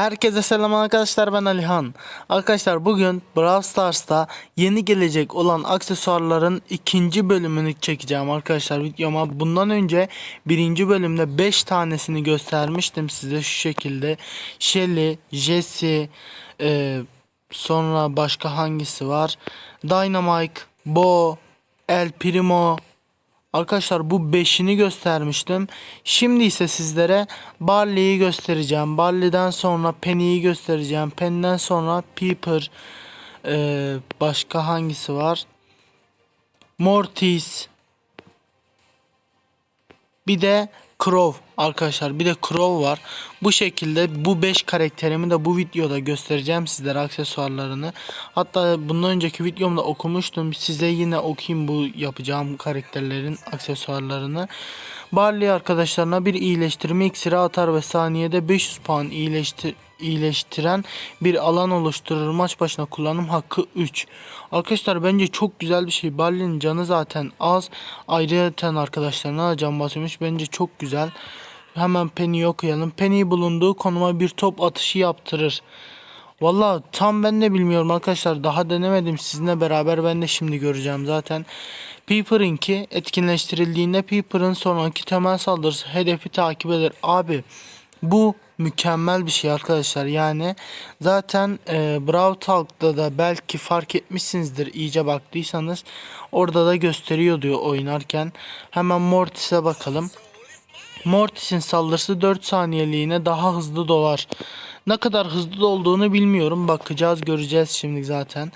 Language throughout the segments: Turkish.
Herkese selam arkadaşlar ben Alihan. Arkadaşlar bugün Brawl Stars'ta yeni gelecek olan aksesuarların ikinci bölümünü çekeceğim arkadaşlar videoma. Bundan önce birinci bölümde 5 tanesini göstermiştim size şu şekilde. Shelly, Jesse, e, sonra başka hangisi var? Dynamite, Bo, El Primo, Arkadaşlar bu beşini göstermiştim. Şimdi ise sizlere Barley'i göstereceğim. Barley'den sonra Penny'yi göstereceğim. Penny'den sonra Peeper. Ee, başka hangisi var? Mortis. Bir de Crow arkadaşlar. Bir de Crow var. Bu şekilde bu 5 karakterimi de bu videoda göstereceğim sizlere aksesuarlarını. Hatta bundan önceki videomda okumuştum. Size yine okuyayım bu yapacağım karakterlerin aksesuarlarını. Barley arkadaşlarına bir iyileştirme iksiri atar ve saniyede 500 puan iyileştir iyileştiren bir alan oluşturur. Maç başına kullanım hakkı 3. Arkadaşlar bence çok güzel bir şey. Barley'nin canı zaten az. Ayrıca arkadaşlarına da can basıyormuş. Bence çok güzel. Hemen Penny'i okuyalım. Penny bulunduğu konuma bir top atışı yaptırır. Valla tam ben de bilmiyorum arkadaşlar. Daha denemedim. Sizinle beraber ben de şimdi göreceğim zaten. Peeper'ınki etkinleştirildiğinde Peeper'ın sonraki temel saldırısı hedefi takip eder. Abi bu mükemmel bir şey arkadaşlar. Yani zaten e, Brawl Talk'ta da belki fark etmişsinizdir iyice baktıysanız. Orada da gösteriyor diyor oynarken. Hemen Mortis'e bakalım. Mortis'in saldırısı 4 saniyeliğine daha hızlı dolar. Ne kadar hızlı olduğunu bilmiyorum. Bakacağız göreceğiz şimdi zaten.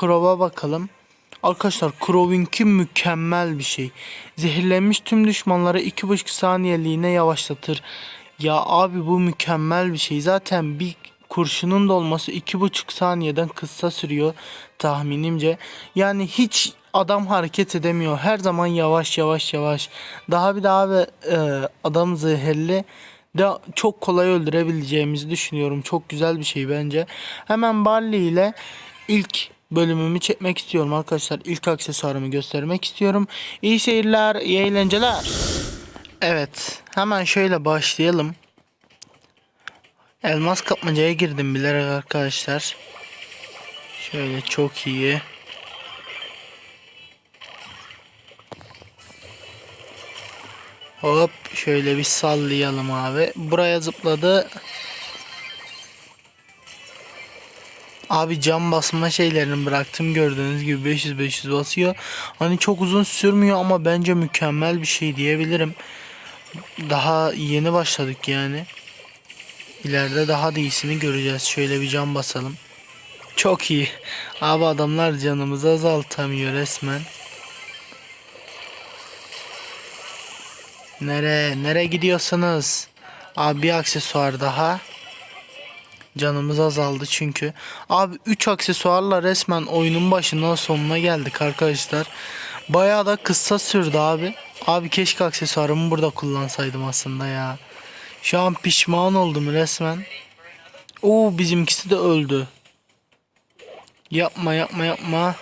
Crow'a bakalım. Arkadaşlar Crow'inki mükemmel bir şey. Zehirlenmiş tüm düşmanları 2,5 saniyeliğine yavaşlatır. Ya abi bu mükemmel bir şey. Zaten bir kurşunun dolması 2,5 saniyeden kısa sürüyor tahminimce. Yani hiç adam hareket edemiyor. Her zaman yavaş yavaş yavaş. Daha bir daha ve e, adam zehirli de çok kolay öldürebileceğimizi düşünüyorum. Çok güzel bir şey bence. Hemen Barley ile ilk bölümümü çekmek istiyorum arkadaşlar. İlk aksesuarımı göstermek istiyorum. İyi seyirler, iyi eğlenceler. Evet, hemen şöyle başlayalım. Elmas kapmacaya girdim bilerek arkadaşlar. Şöyle çok iyi. Hop şöyle bir sallayalım abi. Buraya zıpladı. Abi cam basma şeylerini bıraktım gördüğünüz gibi 500-500 basıyor. Hani çok uzun sürmüyor ama bence mükemmel bir şey diyebilirim. Daha yeni başladık yani. İleride daha da iyisini göreceğiz. Şöyle bir cam basalım. Çok iyi. Abi adamlar canımızı azaltamıyor resmen. Nere? Nere gidiyorsunuz? Abi bir aksesuar daha. Canımız azaldı çünkü. Abi 3 aksesuarla resmen oyunun başından sonuna geldik arkadaşlar. Bayağı da kısa sürdü abi. Abi keşke aksesuarımı burada kullansaydım aslında ya. Şu an pişman oldum resmen. Oo bizimkisi de öldü. Yapma yapma yapma.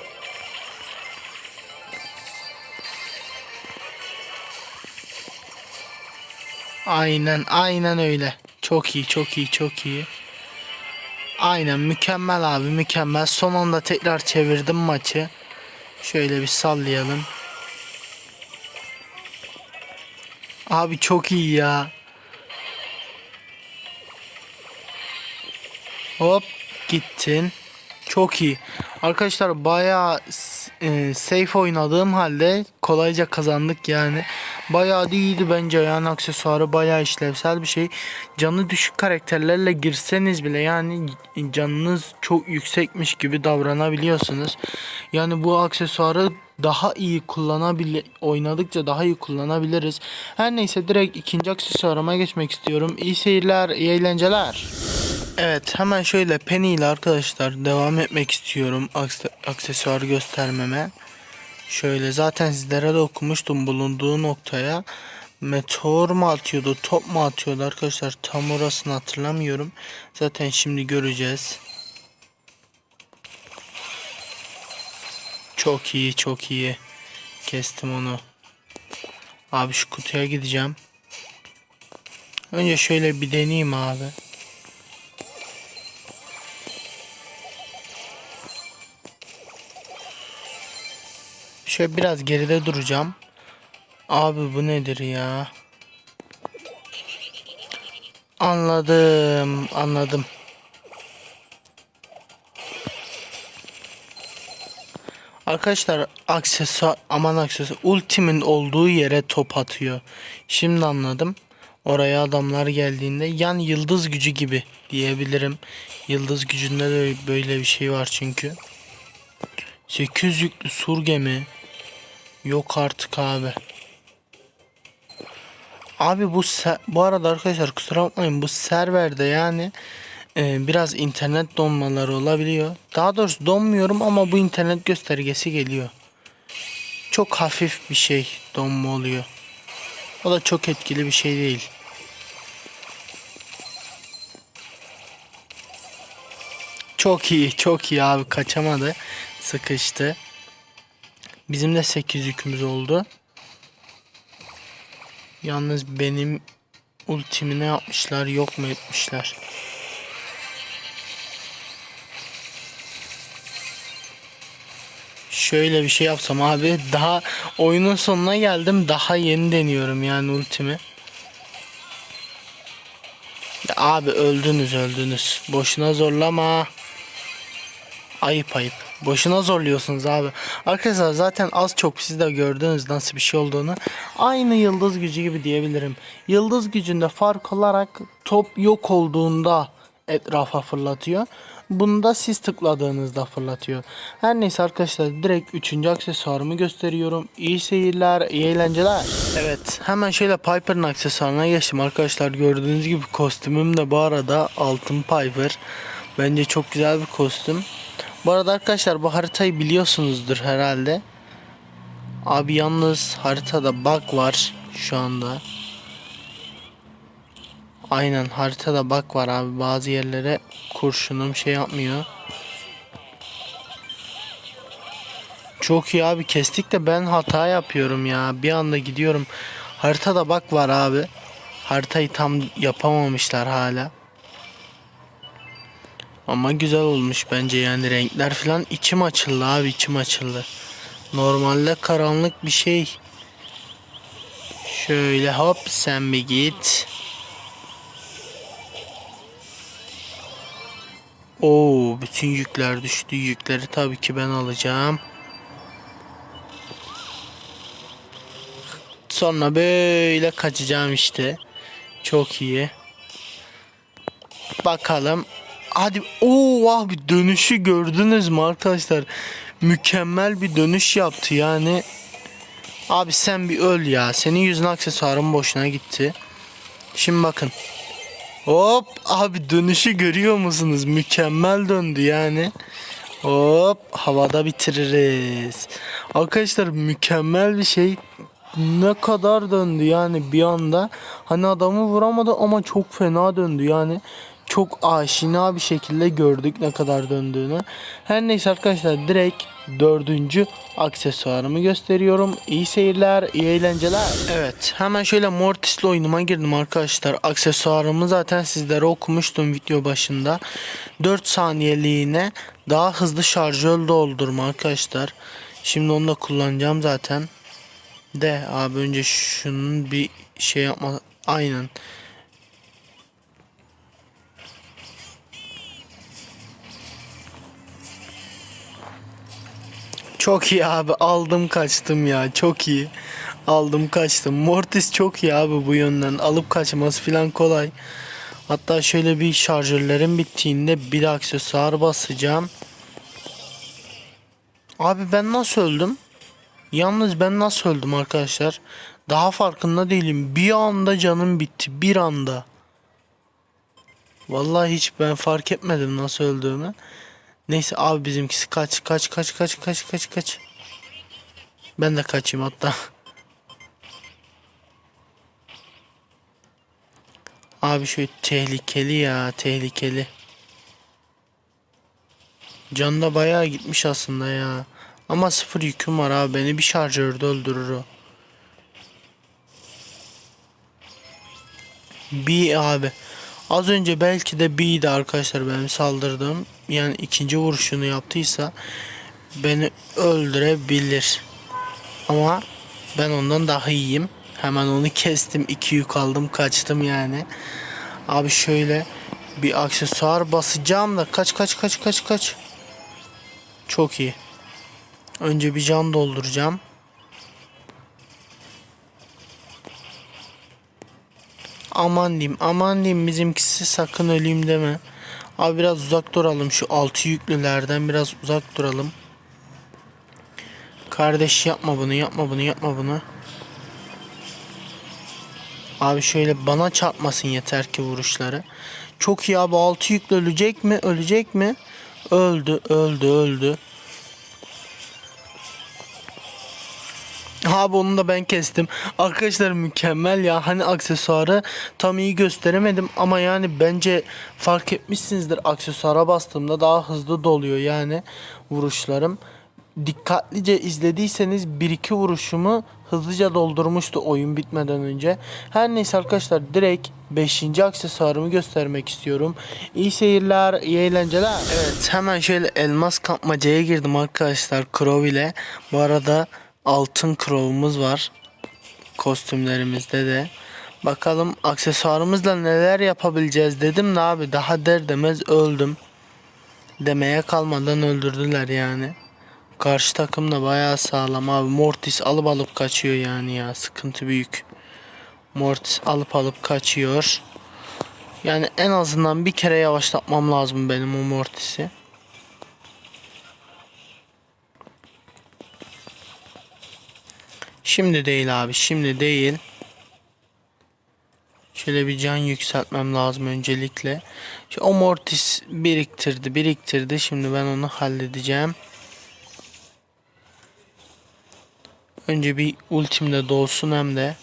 Aynen aynen öyle. Çok iyi çok iyi çok iyi. Aynen mükemmel abi mükemmel. Son anda tekrar çevirdim maçı. Şöyle bir sallayalım. Abi çok iyi ya. Hop gittin. Çok iyi. Arkadaşlar bayağı e, safe oynadığım halde kolayca kazandık yani. Bayağı da iyiydi bence yani aksesuarı bayağı işlevsel bir şey. Canı düşük karakterlerle girseniz bile yani canınız çok yüksekmiş gibi davranabiliyorsunuz. Yani bu aksesuarı daha iyi kullanabile oynadıkça daha iyi kullanabiliriz. Her neyse direkt ikinci aksesuarıma geçmek istiyorum. İyi seyirler, iyi eğlenceler. Evet hemen şöyle Penny ile arkadaşlar devam etmek istiyorum akse aksesuar göstermeme. Şöyle zaten sizlere de okumuştum bulunduğu noktaya. Meteor mu atıyordu top mu atıyordu arkadaşlar tam orasını hatırlamıyorum. Zaten şimdi göreceğiz. Çok iyi çok iyi. Kestim onu. Abi şu kutuya gideceğim. Önce şöyle bir deneyeyim abi. Şöyle biraz geride duracağım. Abi bu nedir ya? Anladım, anladım. Arkadaşlar aksesuar aman aksesuar ultimin olduğu yere top atıyor. Şimdi anladım. Oraya adamlar geldiğinde yan yıldız gücü gibi diyebilirim. Yıldız gücünde de böyle bir şey var çünkü. 800 yüklü sur gemi. Yok artık abi. Abi bu bu arada arkadaşlar kusura bakmayın bu serverde yani e, biraz internet donmaları olabiliyor. Daha doğrusu donmuyorum ama bu internet göstergesi geliyor. Çok hafif bir şey donma oluyor. O da çok etkili bir şey değil. Çok iyi, çok iyi abi kaçamadı. Sıkıştı. Bizim de 8 yükümüz oldu. Yalnız benim ultimi ne yapmışlar yok mu etmişler. Şöyle bir şey yapsam abi daha oyunun sonuna geldim daha yeni deniyorum yani ultimi. Abi öldünüz öldünüz. Boşuna zorlama. Ayıp ayıp. Boşuna zorluyorsunuz abi. Arkadaşlar zaten az çok siz de gördünüz nasıl bir şey olduğunu. Aynı yıldız gücü gibi diyebilirim. Yıldız gücünde fark olarak top yok olduğunda etrafa fırlatıyor. Bunda siz tıkladığınızda fırlatıyor. Her neyse arkadaşlar direkt 3. aksesuarımı gösteriyorum. İyi seyirler, iyi eğlenceler. Evet hemen şöyle Piper'ın aksesuarına geçtim arkadaşlar. Gördüğünüz gibi kostümüm de bu arada altın Piper. Bence çok güzel bir kostüm. Bu arada arkadaşlar bu haritayı biliyorsunuzdur herhalde. Abi yalnız haritada bug var şu anda. Aynen haritada bug var abi bazı yerlere kurşunum şey yapmıyor. Çok iyi abi kestik de ben hata yapıyorum ya. Bir anda gidiyorum. Haritada bug var abi. Haritayı tam yapamamışlar hala. Ama güzel olmuş bence yani renkler falan içim açıldı abi içim açıldı. Normalde karanlık bir şey. Şöyle hop sen bir git. Oo bütün yükler düştü. Yükleri tabii ki ben alacağım. Sonra böyle kaçacağım işte. Çok iyi. Bakalım. Hadi o abi dönüşü gördünüz mü arkadaşlar? Mükemmel bir dönüş yaptı yani. Abi sen bir öl ya. Senin yüzün aksesuarın boşuna gitti. Şimdi bakın. Hop abi dönüşü görüyor musunuz? Mükemmel döndü yani. Hop havada bitiririz. Arkadaşlar mükemmel bir şey. Ne kadar döndü yani bir anda. Hani adamı vuramadı ama çok fena döndü yani. Çok aşina bir şekilde gördük ne kadar döndüğünü. Her neyse arkadaşlar direkt dördüncü aksesuarımı gösteriyorum. İyi seyirler, iyi eğlenceler. Evet hemen şöyle Mortis'le oyunuma girdim arkadaşlar. Aksesuarımı zaten sizlere okumuştum video başında. 4 saniyeliğine daha hızlı şarjör doldurma arkadaşlar. Şimdi onu da kullanacağım zaten. De abi önce şunun bir şey yapma. Aynen. Çok iyi abi aldım kaçtım ya çok iyi. Aldım kaçtım. Mortis çok iyi abi bu yönden. Alıp kaçması falan kolay. Hatta şöyle bir şarjörlerin bittiğinde bir aksesuar basacağım. Abi ben nasıl öldüm? Yalnız ben nasıl öldüm arkadaşlar? Daha farkında değilim. Bir anda canım bitti. Bir anda. Vallahi hiç ben fark etmedim nasıl öldüğümü. Neyse abi bizimkisi kaç kaç kaç kaç kaç kaç kaç. Ben de kaçayım hatta. Abi şu tehlikeli ya tehlikeli. Can da bayağı gitmiş aslında ya. Ama sıfır yüküm var abi beni bir şarjörde öldürür o. Bir abi. Az önce belki de B'ydi arkadaşlar benim saldırdığım. Yani ikinci vuruşunu yaptıysa beni öldürebilir. Ama ben ondan daha iyiyim. Hemen onu kestim. iki yük aldım kaçtım yani. Abi şöyle bir aksesuar basacağım da kaç kaç kaç kaç kaç. Çok iyi. Önce bir can dolduracağım. Aman diyeyim aman diyeyim bizimkisi sakın öleyim deme. Abi biraz uzak duralım şu altı yüklülerden biraz uzak duralım. Kardeş yapma bunu yapma bunu yapma bunu. Abi şöyle bana çarpmasın yeter ki vuruşları. Çok iyi abi altı yüklü ölecek mi ölecek mi? Öldü öldü öldü. Abi onu da ben kestim. Arkadaşlar mükemmel ya. Hani aksesuarı tam iyi gösteremedim ama yani bence fark etmişsinizdir. Aksesuara bastığımda daha hızlı doluyor yani vuruşlarım. Dikkatlice izlediyseniz 1-2 vuruşumu hızlıca doldurmuştu oyun bitmeden önce. Her neyse arkadaşlar direkt 5. aksesuarımı göstermek istiyorum. İyi seyirler, iyi eğlenceler. Evet hemen şöyle elmas kapmacaya girdim arkadaşlar Crow ile. Bu arada altın Crow'umuz var. Kostümlerimizde de. Bakalım aksesuarımızla neler yapabileceğiz dedim de abi daha der demez öldüm. Demeye kalmadan öldürdüler yani. Karşı takım da bayağı sağlam abi. Mortis alıp alıp kaçıyor yani ya. Sıkıntı büyük. Mortis alıp alıp kaçıyor. Yani en azından bir kere yavaşlatmam lazım benim o Mortis'i. Şimdi değil abi. Şimdi değil. Şöyle bir can yükseltmem lazım öncelikle. Şu o Mortis biriktirdi, biriktirdi. Şimdi ben onu halledeceğim. Önce bir ultimde dolsun hem de.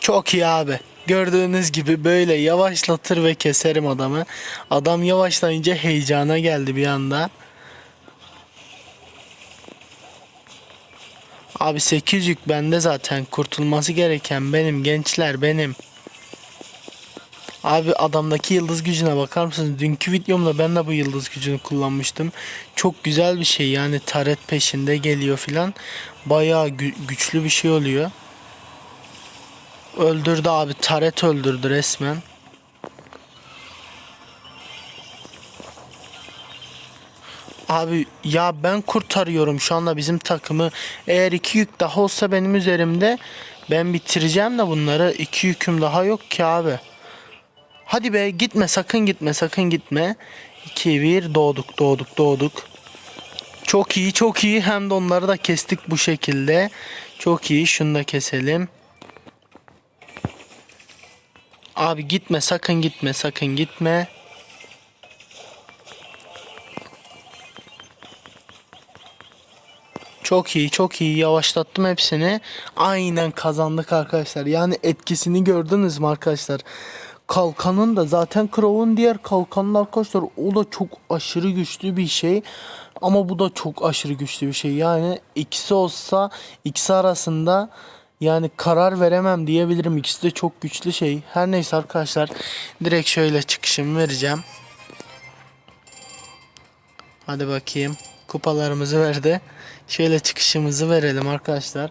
Çok iyi abi. Gördüğünüz gibi böyle yavaşlatır ve keserim adamı. Adam yavaşlayınca heyecana geldi bir anda. Abi 8 yük bende zaten kurtulması gereken benim gençler benim. Abi adamdaki yıldız gücüne bakar mısınız? Dünkü videomda ben de bu yıldız gücünü kullanmıştım. Çok güzel bir şey yani taret peşinde geliyor filan. Bayağı gü- güçlü bir şey oluyor. Öldürdü abi taret öldürdü resmen. Abi ya ben kurtarıyorum şu anda bizim takımı. Eğer iki yük daha olsa benim üzerimde ben bitireceğim de bunları. iki yüküm daha yok ki abi. Hadi be gitme sakın gitme sakın gitme. 2 1 doğduk doğduk doğduk. Çok iyi çok iyi hem de onları da kestik bu şekilde. Çok iyi şunu da keselim. Abi gitme sakın gitme sakın gitme. Çok iyi çok iyi yavaşlattım hepsini. Aynen kazandık arkadaşlar. Yani etkisini gördünüz mü arkadaşlar? Kalkanın da zaten Crow'un diğer kalkanın arkadaşlar o da çok aşırı güçlü bir şey. Ama bu da çok aşırı güçlü bir şey. Yani ikisi olsa ikisi arasında yani karar veremem diyebilirim. İkisi de çok güçlü şey. Her neyse arkadaşlar direkt şöyle çıkışımı vereceğim. Hadi bakayım. Kupalarımızı verdi. Şöyle çıkışımızı verelim arkadaşlar.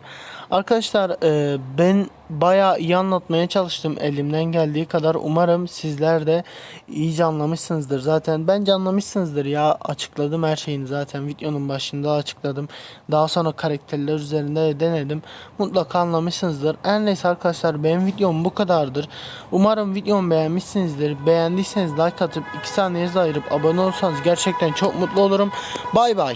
Arkadaşlar e, ben bayağı iyi anlatmaya çalıştım elimden geldiği kadar. Umarım sizler de iyice anlamışsınızdır. Zaten bence anlamışsınızdır ya. Açıkladım her şeyini zaten videonun başında açıkladım. Daha sonra karakterler üzerinde de denedim. Mutlaka anlamışsınızdır. Her neyse arkadaşlar benim videom bu kadardır. Umarım videomu beğenmişsinizdir. Beğendiyseniz like atıp 2 saniyenizi ayırıp abone olursanız gerçekten çok mutlu olurum. Bay bay.